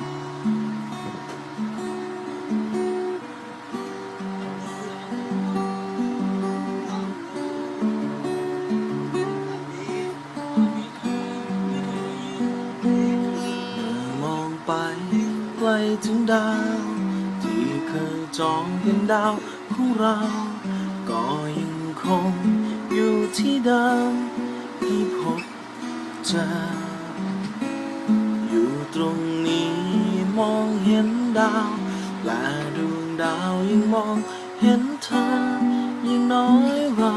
มองไปไกลถึงดาว ที่เคยจองเป็นดาวของเรา ก็ยังคงอยู่ที่เดิมที่พบเจออยู่ตรง ดาว และดวงดาวยังมองเห็นเธอยังน้อยเรา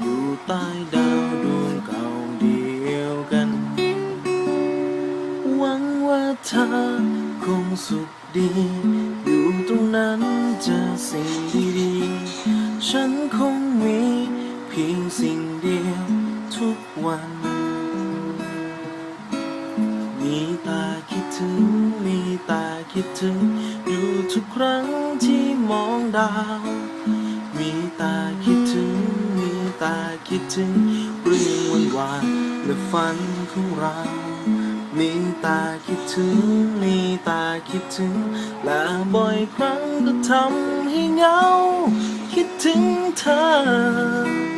อยู่ใต้ดาวดวงเก่าเดียวกัน หวังว่าเธอคงสุขดี อยู่ตรงนั้นเจอสิ่งดีๆ ฉันคงมีเพียงสิ่งเดียวทุกวัน มีตาคิดถึงมี ตาคิดถึง อยู่ทุกครั้งที่มองดาว มีตาคิดถึง มีตาคิดถึง เรื่องวันวานและฝันของเรา มีตาคิดถึง มีตาคิดถึง และบ่อยครั้งก็ทำให้เหงา คิดถึงเธอ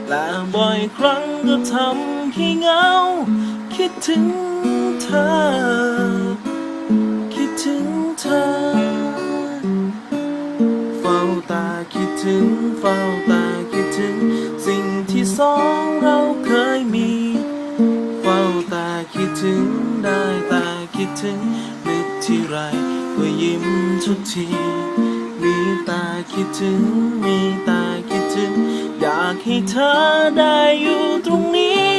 และบ่อยครั้งก็ทำให้เหงา คิดถึงเธอ คิดถึงเธอ เฝ้าตาคิดถึง เฝ้าตาคิดถึง สิ่งที่สองเราเคยมี เฝ้าตาคิดถึง ได้ตาคิดถึง นึกที่ไรก็ยิ้มทุกที มีตาคิดถึง มีตาคิดถึง ให้เธอได้อยู่ตรงนี้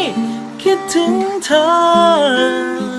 คิดถึงเธอ